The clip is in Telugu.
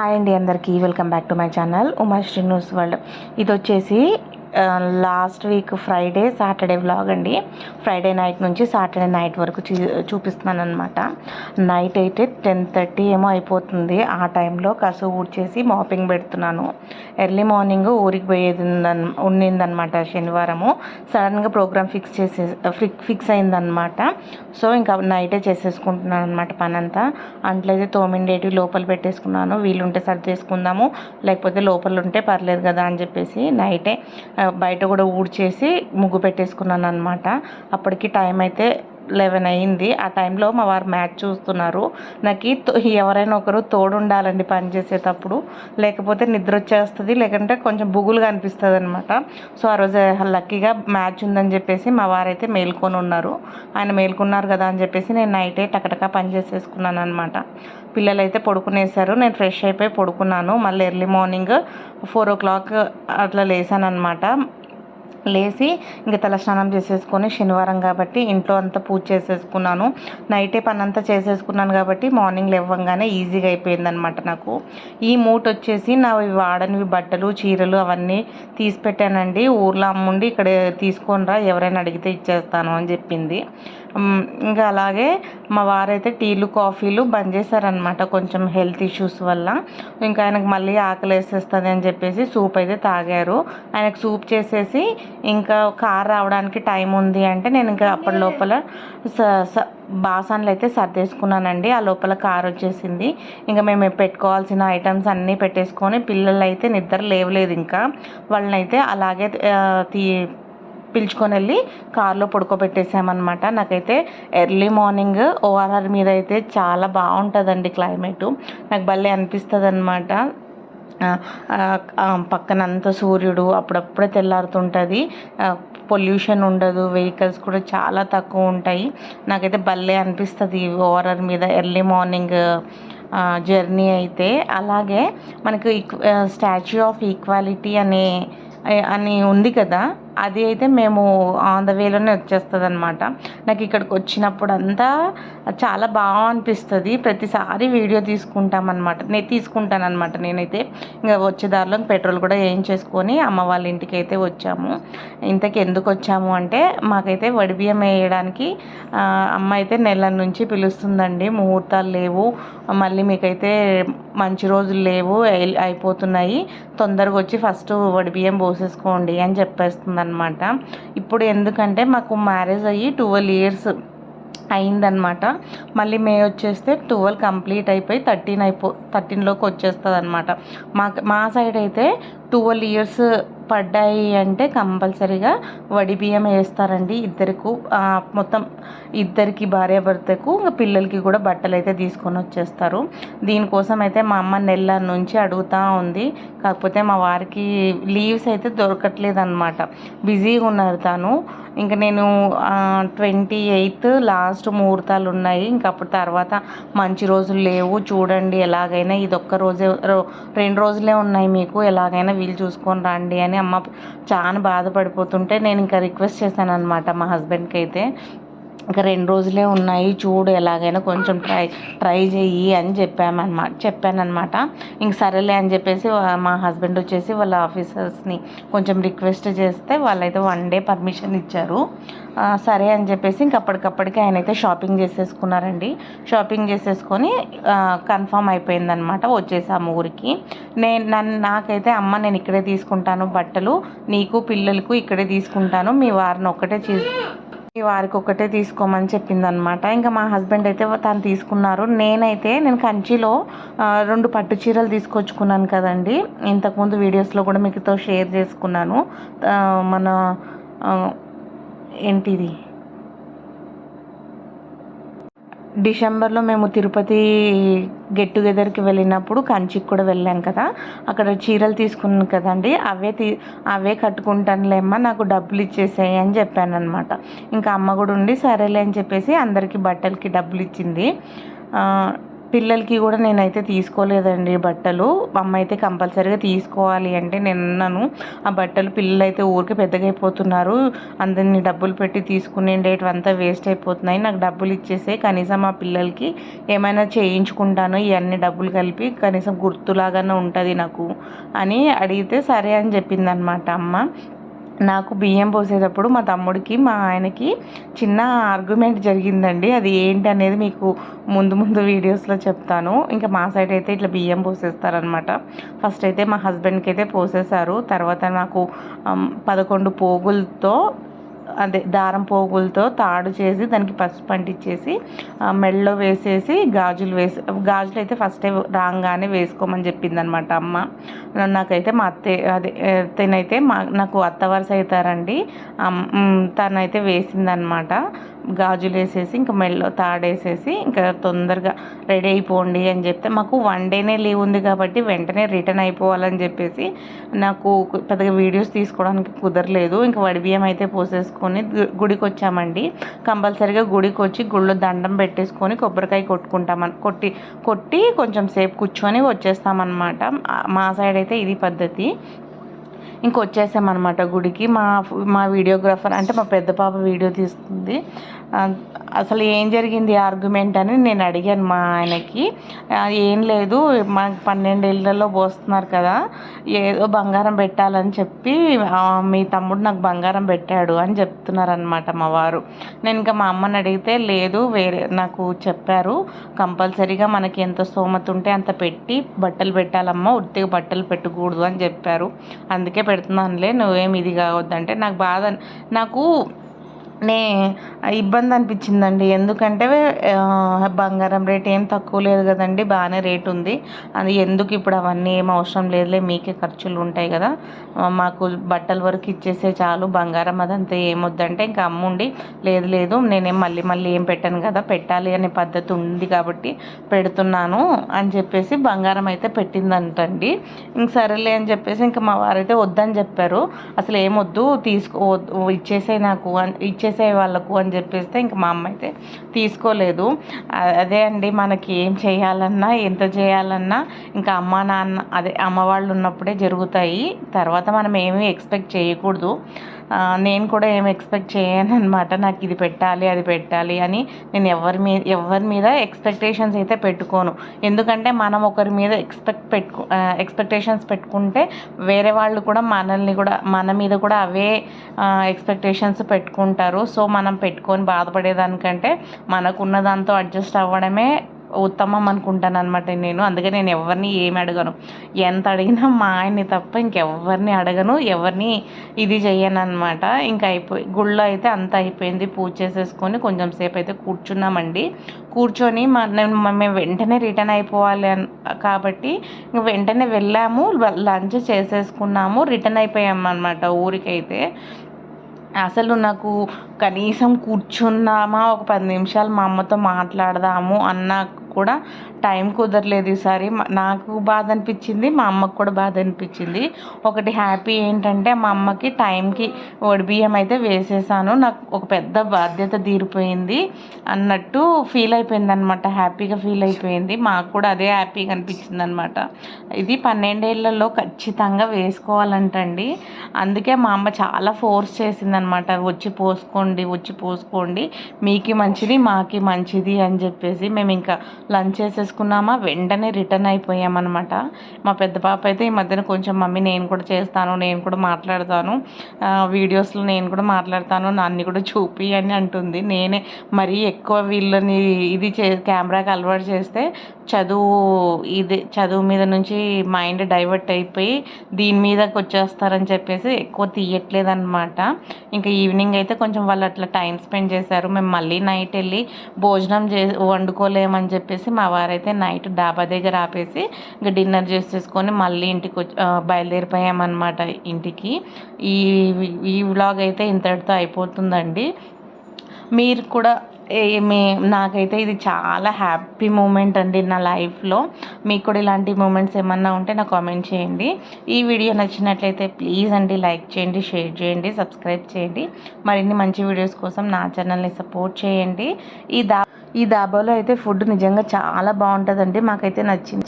హాయ్ అండి అందరికీ. Welcome back to my channel Umashri news world ఇది వచ్చేసి last week Friday Saturday vlog అండి. ఫ్రైడే నైట్ నుంచి సాటర్డే నైట్ వరకు చూ చూపిస్తున్నాను అనమాట నైట్ అయితే టెన్ థర్టీ ఏమో అయిపోతుంది. ఆ టైంలో కసు ఊడ్చేసి మాపింగ్ పెడుతున్నాను. ఎర్లీ మార్నింగ్ ఊరికి పోయేది ఉండిందనమాట శనివారము. సడన్గా ప్రోగ్రామ్ ఫిక్స్ చేసే ఫిక్స్ అయిందనమాట సో ఇంకా నైటే చేసేసుకుంటున్నాను అనమాట పని అంతా అంట్లయితే తోమిండేటి లోపల పెట్టేసుకున్నాను. వీలుంటే సర్దేసుకుందాము లేకపోతే లోపల ఉంటే పర్లేదు కదా అని చెప్పేసి నైటే బయట కూడా ఊడ్చేసి ముగ్గు పెట్టేసుకున్నాను అనమాట అప్పటికి టైం అయితే లెవెన్ అయింది. ఆ టైంలో మా వారు మ్యాచ్ చూస్తున్నారు. నాకు తో- ఎవరైనా ఒకరు తోడు ఉండాలండి పని చేసేటప్పుడు. లేకపోతే నిద్ర వచ్చేస్తుంది లేకుంటే కొంచెం బుగులుగా అనిపిస్తుంది అనమాట సో ఆ రోజు లక్కీగా మ్యాచ్ ఉందని చెప్పేసి మా వారైతే మేల్కొని ఉన్నారు. ఆయన మేల్కొన్నారు కదా అని చెప్పేసి నేను నైటే టకటకా పని చేసేసుకున్నాను అనమాట పిల్లలు అయితే పడుకునేసారు నేను ఫ్రెష్ అయిపోయి పడుకున్నాను. మళ్ళీ early morning four o'clock అట్లా లేసాను అనమాట లేచి ఇంకా తలస్నానం చేసేసుకొని శనివారం కాబట్టి ఇంట్లో అంతా పూజ చేసేసుకున్నాను. నైటే పని అంతా చేసేసుకున్నాను కాబట్టి మార్నింగ్ లేవగానే ఈజీగా అయిపోయిందనమాట నాకు. ఈ మూట వచ్చేసి నా వాడనివి బట్టలు చీరలు అవన్నీ తీసి పెట్టానండి. ఊర్లో అమ్ముండి ఇక్కడ తీసుకొని రా ఎవరైనా అడిగితే ఇచ్చేస్తాను అని చెప్పింది. ఇంకా అలాగే మా వారైతే టీలు కాఫీలు బంద్ చేశారనమాట కొంచెం హెల్త్ ఇష్యూస్ వల్ల. ఇంకా ఆయనకు మళ్ళీ ఆకలి వేసేస్తుంది అని చెప్పేసి సూప్ అయితే తాగారు. ఆయనకు సూప్ చేసేసి ఇంకా కార్ రావడానికి టైం ఉంది అంటే నేను ఇంకా అప్పటి లోపల స స బాసన్లు అయితే సర్దేసుకున్నానండి. ఆ లోపల కార్ వచ్చేసింది. ఇంకా మేము పెట్టుకోవాల్సిన ఐటమ్స్ అన్నీ పెట్టేసుకొని పిల్లలు అయితే నిద్ర లేవలేదు ఇంకా. వాళ్ళని అయితే అలాగే తీ పిలుచుకొని వెళ్ళి కార్లో పడుకోబెట్టేసామన్నమాట. నాకైతే ఎర్లీ మార్నింగ్ ఓఆర్ఆర్ మీద అయితే చాలా బాగుంటుందండి క్లైమేటు. నాకు భలే అనిపిస్తుంది అనమాట పక్కనంతా సూర్యుడు అప్పుడప్పుడే తెల్లారుతుంటుంది. పొల్యూషన్ ఉండదు వెహికల్స్ కూడా చాలా తక్కువ ఉంటాయి. నాకైతే భలే అనిపిస్తుంది ఓఆర్ఆర్ మీద ఎర్లీ మార్నింగ్ జర్నీ అయితే. అలాగే మనకు స్టాచ్యూ ఆఫ్ ఈక్వాలిటీ అనే అని ఉంది కదా? అది అయితే మేము ఆన్ ద వేలోనే వచ్చేస్తుంది అనమాట నాకు ఇక్కడికి వచ్చినప్పుడు అంతా చాలా బాగా అనిపిస్తుంది. ప్రతిసారి వీడియో తీసుకుంటామన్నమాట. నేను తీసుకుంటాను అనమాట నేనైతే. ఇంకా వచ్చే దారిలో పెట్రోల్ కూడా వేయించేసుకొని అమ్మ వాళ్ళ ఇంటికి అయితే వచ్చాము. ఇంతకు ఎందుకు వచ్చాము అంటే మాకైతే వడిబియ్యం వేయడానికి అమ్మ అయితే నెల నుంచి పిలుస్తుందండి. ముహూర్తాలు లేవు. మళ్ళీ మీకైతే మంచి రోజులు లేవు. అయిపోతున్నాయి. తొందరగా వచ్చి ఫస్ట్ వడిబియ్యం పోసేసుకోండి అని చెప్పేస్తుంది అనమాట ఇప్పుడు ఎందుకంటే మాకు మ్యారేజ్ అయ్యి ట్వెల్వ్ ఇయర్స్ అయిందనమాట మళ్ళీ మే వచ్చేస్తే ట్వెల్వ్ కంప్లీట్ అయిపోయి థర్టీన్ అయిపో థర్టీన్లోకి వచ్చేస్తుంది అనమాట మా మా సైడ్ అయితే ట్వెల్వ్ ఇయర్స్ పడ్డాయి అంటే కంపల్సరీగా వడి బియ్యం వేస్తారండి ఇద్దరికి. మొత్తం ఇద్దరికి భార్యాభర్తకు ఇంకా పిల్లలకి కూడా బట్టలు అయితే తీసుకొని వచ్చేస్తారు. దీనికోసం అయితే మా అమ్మ నెల నుంచి అడుగుతూ ఉంది. కాకపోతే మా వారికి లీవ్స్ అయితే దొరకట్లేదు అనమాట బిజీగా ఉన్నారు తాను. ఇంకా నేను ట్వంటీ ఎయిత్ లాస్ట్ ముహూర్తాలు ఉన్నాయి. ఇంకా అప్పుడు తర్వాత మంచి రోజులు లేవు. చూడండి ఎలాగైనా ఇది ఒక్క రోజే రో- రెండు రోజులే ఉన్నాయి మీకు. ఎలాగైనా వీలు చూసుకొని రండి అని అమ్మ చాలా బాధపడిపోతుంటే నేను ఇంకా రిక్వెస్ట్ చేశాను అనమాట మా హస్బెండ్కి అయితే. ఇంకా రెండు రోజులే ఉన్నాయి చూడు ఎలాగైనా కొంచెం ట్రై ట్రై చెయ్యి అని చెప్పామన్నమాట చెప్పానమాట ఇంక సరేలే అని చెప్పేసి మా హస్బెండ్ వచ్చేసి వాళ్ళ ఆఫీసర్స్ని కొంచెం రిక్వెస్ట్ చేస్తే వాళ్ళైతే వన్ డే పర్మిషన్ ఇచ్చారు. సరే అని చెప్పేసి ఇంక అప్పటికప్పటికి ఆయన అయితే షాపింగ్ చేసేసుకున్నారండి. షాపింగ్ చేసేసుకొని కన్ఫామ్ అయిపోయిందనమాట వచ్చేసాము ఊరికి. నేను నన్ను నాకైతే అమ్మ నేను ఇక్కడే తీసుకుంటాను బట్టలు నీకు పిల్లలకు ఇక్కడే తీసుకుంటాను మీ వారిని ఒక్కటే చేసి ఈ వారికి ఒకటే తీసుకోమని చెప్పింది అనమాట ఇంకా మా హస్బెండ్ అయితే తను తీసుకున్నారు. నేనైతే నేను కంచిలో రెండు పట్టు చీరలు తీసుకొచ్చుకున్నాను కదండి. ఇంతకుముందు వీడియోస్లో కూడా మీకుతో షేర్ చేసుకున్నాను. మన ఏంటిది? డిసెంబర్లో మేము తిరుపతి గెట్ టుగెదర్కి వెళ్ళినప్పుడు కంచికి కూడా వెళ్ళాం కదా. అక్కడ చీరలు తీసుకున్నాను కదండి. అవే తీ అవే కట్టుకుంటానులేమ్మా నాకు డబ్బులు ఇచ్చేసాయి అని చెప్పాను అనమాట ఇంకా అమ్మ కూడా ఉండి సరేలే అని చెప్పేసి అందరికీ బట్టలకి డబ్బులు ఇచ్చింది. పిల్లలకి కూడా నేనైతే తీసుకోలేదండి బట్టలు. అమ్మ అయితే కంపల్సరీగా తీసుకోవాలి అంటే నేను అన్నాను ఆ బట్టలు పిల్లలు అయితే ఊరికే పెద్దగా అయిపోతున్నారు అందరినీ డబ్బులు పెట్టి తీసుకునే డేట్ అంతా వేస్ట్ అయిపోతున్నాయి. నాకు డబ్బులు ఇచ్చేసే కనీసం ఆ పిల్లలకి ఏమైనా చేయించుకుంటాను. ఇవన్నీ డబ్బులు కలిపి కనీసం గుర్తులాగానే ఉంటుంది నాకు అని అడిగితే సరే అని చెప్పిందనమాట అమ్మ. నాకు బియ్యం పోసేటప్పుడు మా తమ్ముడికి మా ఆయనకి చిన్న ఆర్గ్యుమెంట్ జరిగిందండి. అది ఏంటి అనేది మీకు ముందు ముందు వీడియోస్లో చెప్తాను. ఇంకా మా సైడ్ అయితే ఇట్లా బియ్యం పోసేస్తారనమాట ఫస్ట్ అయితే మా హస్బెండ్కి అయితే పోసేసారు తర్వాత నాకు పదకొండు పోగులతో అదే దారం పోగులతో తాడు చేసి దానికి పసుపు అంటించేసి మెడలో వేసేసి గాజులు వేసి గాజులు అయితే ఫస్ట్ రాగానే వేసుకోమని చెప్పింది అనమాట అమ్మ నాకైతే మా అత్తే అదే తనైతే మా నాకు అత్త వరుస అవుతారండి తనైతే వేసిందనమాట. గాజులు వేసేసి ఇంకా మెల్లో తాడేసేసి ఇంకా తొందరగా రెడీ అయిపోండి అని చెప్తే మాకు వన్ డేనే లీవ్ ఉంది కాబట్టి వెంటనే రిటర్న్ అయిపోవాలని చెప్పేసి నాకు పెద్దగా వీడియోస్ తీసుకోవడానికి కుదరలేదు. ఇంకా వడి బియ్యం అయితే పోసేసుకొని గుడికి వచ్చామండి కంపల్సరీగా గుడికి వచ్చి గుళ్ళో దండం పెట్టేసుకొని కొబ్బరికాయ కొట్టుకుంటామని కొట్టి కొట్టి కొంచెం సేపు కూర్చొని వచ్చేస్తామన్నమాట. మా సైడ్ అయితే ఇది పద్ధతి. ఇంకొచ్చేసామన్నమాట గుడికి. మా మా వీడియోగ్రాఫర్ అంటే మా పెద్ద పాప వీడియో తీస్తుంది. అసలు ఏం జరిగింది ఆర్గ్యుమెంట్ అని నేను అడిగాను మా ఆయనకి. ఏం లేదు మా పన్నెండేళ్ళలో పోస్తున్నారు కదా ఏదో బంగారం పెట్టాలని చెప్పి మీ తమ్ముడు నాకు బంగారం పెట్టాడు అని చెప్తున్నారనమాట మా వారు. నేను ఇంకా మా అమ్మని అడిగితే లేదు వేరే నాకు చెప్పారు కంపల్సరీగా మనకి ఎంత స్తోమత ఉంటే అంత పెట్టి బట్టలు పెట్టాలమ్మా ఉత్తిగా బట్టలు పెట్టకూడదు అని చెప్పారు. అందుకే పెడుతున్నానులే నువ్వేమి ఇది కావద్దంటే నాకు బాధ నాకు నే ఇబ్బంది అనిపించిందండి. ఎందుకంటే బంగారం రేట్ ఏం తక్కువ లేదు కదండి బాగానే రేట్ ఉంది. అది ఎందుకు ఇప్పుడు అవన్నీ ఏం అవసరం లేదులే మీకే ఖర్చులు ఉంటాయి కదా. మాకు బట్టల వరకు ఇచ్చేసే చాలు బంగారం అదంతా ఏమొద్దంటే ఇంకా అమ్ముండి లేదు లేదు నేనేం మళ్ళీ మళ్ళీ ఏం పెట్టాను కదా పెట్టాలి అనే పద్ధతి ఉంది కాబట్టి పెడుతున్నాను అని చెప్పేసి బంగారం అయితే పెట్టిందంటండి. ఇంక సరేలే అని చెప్పేసి ఇంకా మా వారైతే వద్దని చెప్పారు. అసలు ఏమొద్దు తీసుకో ఇచ్చేసే నాకు ఇచ్చే చేసే వాళ్ళకు అని చెప్పేస్తే ఇంక మా అమ్మ అయితే తీసుకోలేదు. అదే అండి మనకి ఏం చేయాలన్నా ఎంత చేయాలన్నా ఇంకా అమ్మ నాన్న అదే అమ్మ వాళ్ళు ఉన్నప్పుడే జరుగుతాయి. తర్వాత మనం ఏమీ ఎక్స్పెక్ట్ చేయకూడదు. నేను కూడా ఏం ఎక్స్పెక్ట్ చేయను అనమాట నాకు ఇది పెట్టాలి అది పెట్టాలి అని నేను ఎవరి మీద ఎవరి మీద ఎక్స్పెక్టేషన్స్ అయితే పెట్టుకోను. ఎందుకంటే మనం ఒకరి మీద ఎక్స్పెక్ట్ పెట్టుకు ఎక్స్పెక్టేషన్స్ పెట్టుకుంటే వేరే వాళ్ళు కూడా మనల్ని కూడా మన మీద కూడా అవే ఎక్స్పెక్టేషన్స్ పెట్టుకుంటారు. సో మనం పెట్టుకొని బాధపడేదానికంటే మనకున్న దాంతో అడ్జస్ట్ అవ్వడమే ఉత్తమం అనుకుంటాను అనమాట నేను. అందుకే నేను ఎవరిని ఏమి అడగను. ఎంత అడిగినా మా ఆయన్ని తప్ప ఇంకెవరిని అడగను. ఎవరిని ఇది చేయను అనమాట ఇంకా అయిపోయి గుళ్ళో అయితే అంత అయిపోయింది. పూజ చేసేసుకొని కొంచెం సేపు అయితే కూర్చున్నామండి. కూర్చొని మా మేము వెంటనే రిటర్న్ అయిపోవాలి కాబట్టి వెంటనే వెళ్ళాము. లంచ్ చేసేసుకున్నాము. రిటర్న్ అయిపోయాము అనమాట ఊరికైతే. అసలు నాకు కనీసం కూర్చున్నామా? ఒక పది నిమిషాలు మా అమ్మతో మాట్లాడదాము అన్న కూడా టైం కుదరలేదు ఈసారి. నాకు బాధ అనిపించింది మా అమ్మకు కూడా బాధ అనిపించింది ఒకటి హ్యాపీ ఏంటంటే మా అమ్మకి టైంకి బియ్యం అయితే వేసేసాను. నాకు ఒక పెద్ద బాధ్యత తీరిపోయింది అన్నట్టు ఫీల్ అయిపోయింది అనమాట హ్యాపీగా ఫీల్ అయిపోయింది. మాకు కూడా అదే హ్యాపీగా అనిపించింది అనమాట ఇది పన్నెండేళ్ళలో ఖచ్చితంగా వేసుకోవాలంటండి. అందుకే మా అమ్మ చాలా ఫోర్స్ చేసిందనమాట వచ్చి పోసుకోండి వచ్చి పోసుకోండి. మీకు మంచిది మాకి మంచిది అని చెప్పేసి. మేము ఇంకా లంచ్ చేసేసుకున్నామా వెంటనే రిటర్న్ అయిపోయామన్నమాట. మా పెద్ద పాప అయితే ఈ మధ్యన కొంచెం మమ్మీ నేను కూడా చేస్తాను నేను కూడా మాట్లాడతాను వీడియోస్లో నేను కూడా మాట్లాడతాను నన్ను కూడా చూపి అని అంటుంది. నేనే మరీ ఎక్కువ వీళ్ళని ఇది చే కెమెరాకి అలవాటు చేస్తే చదువు ఇది చదువు మీద నుంచి మైండ్ డైవర్ట్ అయిపోయి దీని మీదకి వచ్చేస్తారని చెప్పేసి ఎక్కువ తీయట్లేదు అనమాట ఇంకా ఈవినింగ్ అయితే కొంచెం వాళ్ళు అట్లా టైం స్పెండ్ చేశారు. మేము మళ్ళీ నైట్ వెళ్ళి భోజనం చే వండుకోలేమని చెప్పేసి మా వారైతే నైట్ డాబా దగ్గర ఆపేసి ఇంకా డిన్నర్ చేసేసుకొని మళ్ళీ ఇంటికి వచ్చి బయలుదేరిపోయామన్నమాట ఇంటికి. ఈ ఈ వ్లాగ్ అయితే ఇంతటితో అయిపోతుందండి. మీరు కూడా మీ నాకైతే ఇది చాలా హ్యాపీ మూమెంట్ అండి నా లైఫ్లో. మీకు కూడా ఇలాంటి మూమెంట్స్ ఏమన్నా ఉంటే నాకు కామెంట్ చేయండి. ఈ వీడియో నచ్చినట్లయితే ప్లీజ్ అండి లైక్ చేయండి షేర్ చేయండి సబ్స్క్రైబ్ చేయండి. మరిన్ని మంచి వీడియోస్ కోసం నా ఛానల్ని సపోర్ట్ చేయండి. ఈ దా ఈ దాబాలో అయితే ఫుడ్ నిజంగా చాలా బాగుంటుందండి. మాకైతే నచ్చింది.